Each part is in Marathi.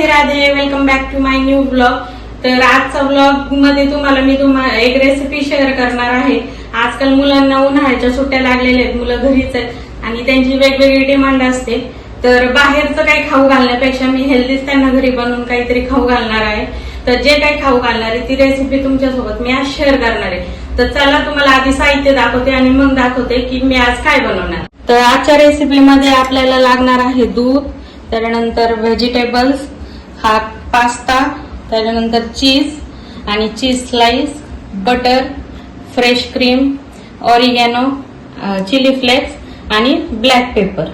Radhe Radhe welcome back to my new blog तर आजचा ब्लॉगमध्ये तुम्हाला मी तुम्हाला एक रेसिपी शेअर करणार आहे. आजकाल मुलांना उन्हाळ्याच्या सुट्ट्या लागलेल्या आहेत मुलं घरीच आहेत आणि त्यांची वेगवेगळी डिमांड असते. तर बाहेरचं काही खाऊ घालण्यापेक्षा मी हेल्दीच त्यांना घरी बनवून काहीतरी खाऊ घालणार आहे. तर जे काही खाऊ घालणार आहे ती रेसिपी तुमच्यासोबत मी आज शेअर करणार आहे. तर चला तुम्हाला आधी साहित्य दाखवते आणि मग दाखवते की मी आज काय बनवणार. तर आजच्या रेसिपीमध्ये आपल्याला लागणार आहे दूध त्यानंतर व्हेजिटेबल्स हा पास्ता त्याच्यानंतर चीज आणि cheese slice butter fresh cream oregano chilli flakes आणि ब्लॅक पेपर.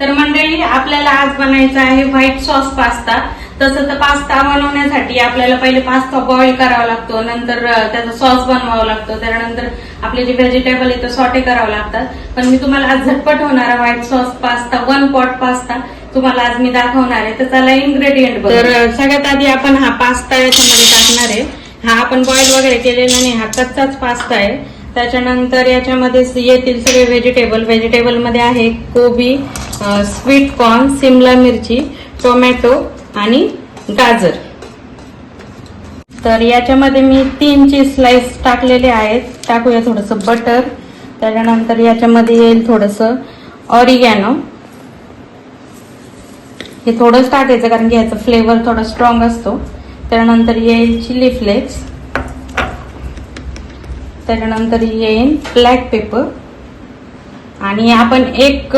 तर मंडळी आपल्याला आज बनायचा आहे व्हाईट सॉस पास्ता. तसं तर पास्ता बनवण्यासाठी आपल्याला पहिले पास्ता बॉईल करावा लागतो नंतर त्याचा सॉस बनवावा लागतो त्यानंतर आपले जे व्हेजिटेबल आहे ते सॉटे करावं लागतात पण मी तुम्हाला आज झटपट होणारा white sauce pasta one pot pasta तुम्हाला आज मी दाखवणार आहे. तर त्याला इन्ग्रेडियंट तर सगळ्यात आधी आपण हा पास्ता याच्यामध्ये टाकणार आहे. हा आपण बॉईल वगैरे केलेला नाही हा कच्चाच पास्ता आहे. त्याच्यानंतर याच्यामध्ये येतील सगळे व्हेजिटेबल व्हेजिटेबलमध्ये आहे कोबी स्वीट कॉर्न सिमला मिरची टोमॅटो आणि गाजर. तर याच्यामध्ये मी तीनची स्लाइस टाकलेले आहेत. टाकूया थोडंसं बटर त्याच्यानंतर याच्यामध्ये येईल थोडंसं ऑरिगॅनो हे थोडंच टाकायचं कारण की ह्याचा फ्लेवर थोडा स्ट्रॉंग असतो. त्याच्यानंतर येईल चिली फ्लेक्स त्याच्यानंतर येईल ब्लॅक पेपर आणि आपण एक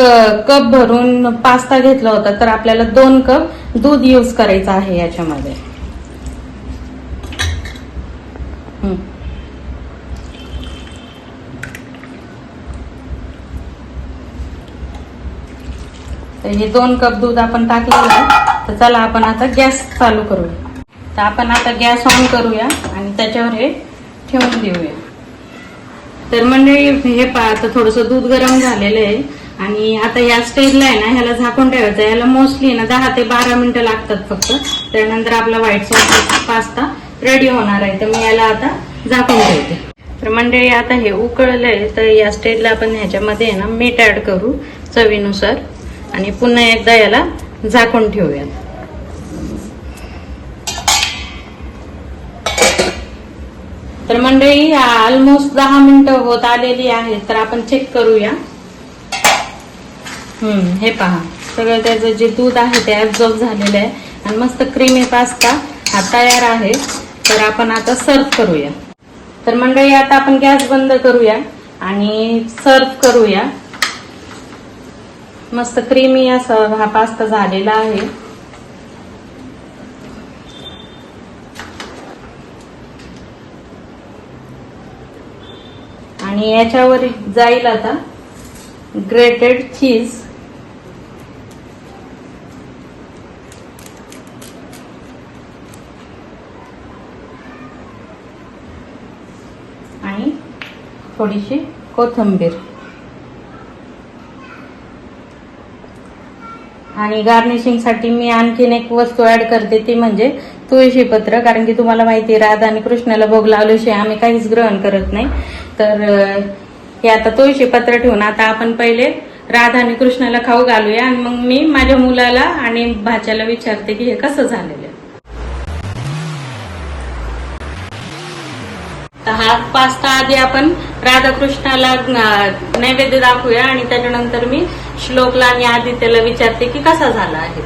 कप भरून पास्ता घेतला होता तर आपल्याला दोन कप दूध यूज करायचं आहे याच्यामध्ये. तर हे दोन कप दूध आपण टाकलेलं आहे. तर चला आपण आता गॅस चालू करूया. तर आपण आता गॅस ऑन करूया आणि त्याच्यावर हे ठेवून देऊया. तर मंडळी हे पहा आता थोडस दूध गरम झालेलं आहे. आणि आता या स्टेजला आहे ना ह्याला झाकून ठेवायचं ह्याला मोस्टली ना दहा ते बारा मिनिटं लागतात फक्त. त्यानंतर आपला व्हाईट सॉस पास्ता रेडी होणार आहे. तर मी याला आता झाकून ठेवते. तर मंडळी आता हे उकळलंय. तर या स्टेजला आपण ह्याच्यामध्ये आहे ना मीठ ऍड करू चवीनुसार. आणि पुन्हा एकदा याला झाकून ठेवूयात. तर मंडळी ऑलमोस्ट दहा मिनिटं होत आलेली आहेत तर आपण चेक करूया. हम्म हे पहा. सगळं त्याचं जे दूध आहे ते ऍब्झॉर्ब झालेलं आहे. आणि मस्त क्रीमी पास्ता हा तयार आहे. तर आपण आता सर्व करूया. तर मंडळी आता आपण गॅस बंद करूया आणि सर्व करूया. मस्त क्रीमी असा हा पास्ता झालेला आहे. आणि याच्यावर जाईल आता ग्रेटेड चीज आणि थोडीशी कोथिंबीर. आणि गार्निशिंगसाठी मी आणखीन एक वस्तू ऍड करते ती म्हणजे तुळशी पत्र. कारण की तुम्हाला माहिती आहे राधा आणि कृष्णाला भोग लावल्याशिवाय आम्ही काहीच ग्रहण करत नाही. तर हे आता तुळशी पत्र ठेवून आता आपण पहिले राधा आणि कृष्णाला खाऊ घालूया. आणि मग मी माझ्या मुलाला आणि भाच्याला विचारते की हे कसं झालेलं आहे तर हा पास्ता आधी आपण राधाकृष्णाला नैवेद्य दाखवूया आणि त्याच्यानंतर मी श्लोकला आणि आदित्यला विचारते की कसा झाला आहे.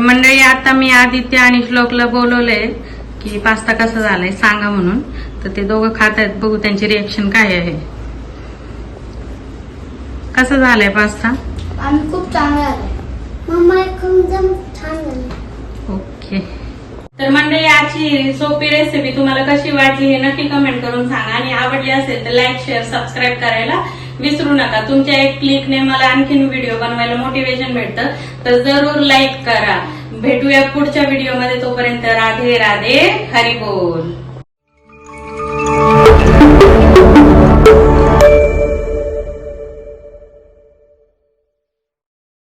तर मंडळी आता मी आदित्य आणि श्लोकला बोलवलंय की पास्ता कसा झालाय सांगा म्हणून. तर ते दोघं खात आहेत बघू त्यांची रिएक्शन काय आहे. कसा झालाय पास्ता? आम्ही खूप चांगले आले मम्मा एकदम छान झाले. ओके. तर मंडळी आजची सोपी रेसिपी तुम्हाला कशी वाटली हे नक्की कमेंट करून सांगा. आणि आवडली असेल तर लाईक शेअर सबस्क्राईब करायला. विसरू नका. तुमच्या एक क्लिकने मला आणखीन व्हिडिओ बनवायला मोटिवेशन भेटतं. तर जरूर लाईक करा. भेटूया पुढच्या व्हिडिओमध्ये तोपर्यंत राधे राधे. हरिबोल